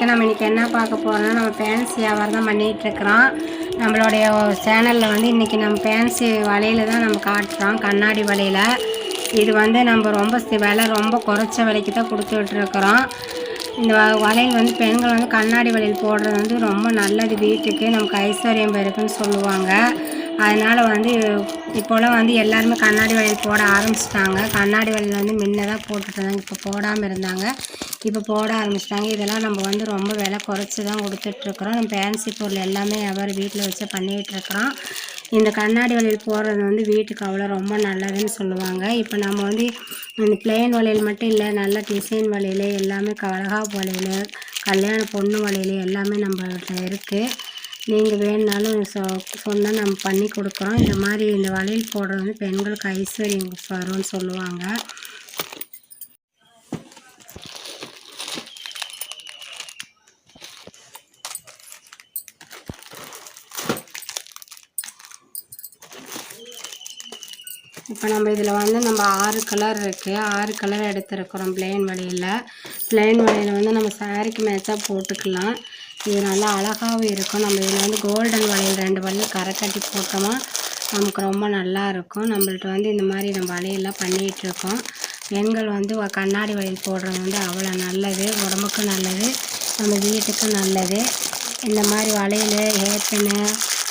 வலைக்கும் நம்ம இன்றைக்கி என்ன பார்க்க போகிறோம்னா நம்ம ஃபேன்சி வியாபாரம் தான் பண்ணிகிட்ருக்குறோம் நம்மளுடைய சேனலில் வந்து இன்றைக்கி நம்ம ஃபேன்சி வலையில் தான் நம்ம காட்டுறோம் கண்ணாடி வலையில். இது வந்து நம்ம ரொம்ப விலை ரொம்ப குறைச்ச விலைக்கு தான் கொடுத்துட்ருக்குறோம் இந்த வ- வளையல் வந்து பெண்கள் வந்து கண்ணாடி வளையல் போடுறது வந்து ரொம்ப நல்லது. வீட்டுக்கு நமக்கு ஐஸ்வர்யம் பெருக்குன்னு சொல்லுவாங்க. அதனால் வந்து இப்போலாம் வந்து எல்லாருமே கண்ணாடி வளையல் போட ஆரம்பிச்சிட்டாங்க. கண்ணாடி வளையல் வந்து முன்ன தான் போட்டுட்டு இருந்தாங்க இப்போ போடாமல் இருந்தாங்க. இப்போ போட ஆரம்பிச்சிட்டாங்க. இதெல்லாம் நம்ம வந்து ரொம்ப விலை குறைச்சி தான் கொடுத்துட்ருக்குறோம். நம்ம ஃபேன்சி பொருள் எல்லாமே வியாபாரம் வீட்டில் வச்சு பண்ணிகிட்ருக்குறோம் இந்த கண்ணாடி வளையல் போடுறது வந்து வீட்டுக்கு அவ்வளோ ரொம்ப நல்லதுன்னு சொல்லுவாங்க. இப்போ நம்ம வந்து இந்த பிளெயின் வளையல் மட்டும் இல்லை நல்ல டிசைன் வளையல் எல்லாமே கலகா வளையல் கல்யாண பொண்ணு வளையல் எல்லாமே நம்மள்ட்ட இருக்குது நீங்கள் வேணுனாலும் சொ சொன்னால் நம்ம பண்ணி கொடுக்குறோம். இந்த மாதிரி இந்த வளையல் போடுறது வந்து பெண்களுக்கு ஐஸ்வர்யம் வரும்னு சொல்லுவாங்க. இப்போ நம்ம இதில் வந்து நம்ம ஆறு கலர் இருக்குது ஆறு கலர் எடுத்துருக்குறோம் பிளெயின் வழியில் பிளெயின் வழியில் வந்து நம்ம சாரிக்கு மேட்சாக போட்டுக்கலாம். இது நல்லா அழகாகவும் இருக்கும். நம்ம இதில் வந்து கோல்டன் வளையல் ரெண்டு வளையல் கரை கட்டி போட்டோமா நமக்கு ரொம்ப நல்லா இருக்கும். நம்மள்ட்ட வந்து இந்த மாதிரி நம்ம வளையல்லாம் பண்ணிகிட்டு இருக்கோம். பெண்கள் வந்து வ- கண்ணாடி வளையல் போடுறது வந்து அவ்வளோ நல்லது. உடம்புக்கும் நல்லது. நம்ம வீட்டுக்கும் நல்லது. இந்த மாதிரி வளையல் ஏப்பனு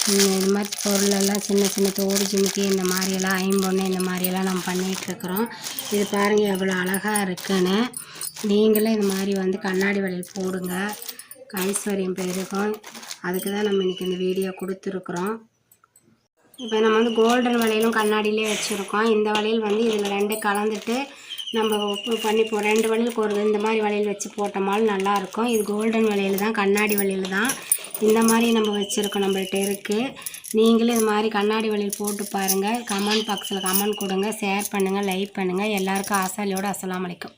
இந்த மாதிரி பொருளெல்லாம் சின்ன சின்ன தோடு ஜிமிக்கி இந்த மாதிரியெல்லாம் ஐம்பொண்ணு இந்த மாதிரியெல்லாம் நம்ம பண்ணிகிட்ருக்குறோம் இது பாருங்கள் எவ்வளோ அழகாக இருக்குன்னு. நீங்களும் இந்த மாதிரி வந்து கண்ணாடி வளையல் போடுங்க. ஐஸ்வர்யம் பெருகும் அதுக்கு தான் நம்ம இன்றைக்கி இந்த வீடியோ கொடுத்துருக்குறோம். இப்போ நம்ம வந்து கோல்டன் வளையலும் கண்ணாடியிலே வச்சுருக்கோம். இந்த வளையல் வந்து இதில் ரெண்டு கலந்துட்டு நம்ம உப்பு பண்ணி போ ரெண்டு வளையலுக்கு ஒரு இந்த மாதிரி வளையல் வச்சு போட்டோமாலும் நல்லாயிருக்கும். இது கோல்டன் வளையல் தான் கண்ணாடி வளையல் தான். இந்த மாதிரி நம்ம வச்சுருக்கோம் நம்மள்ட்ட இருக்குது நீங்களும் இது மாதிரி கண்ணாடி வளையல் போட்டு பாருங்கள் கமெண்ட் பாக்ஸில் கமெண்ட் கொடுங்க ஷேர் பண்ணுங்கள் லைக் பண்ணுங்கள் எல்லாேருக்கும் ஆசாலியோட அஸ்லாம் வலைக்கும்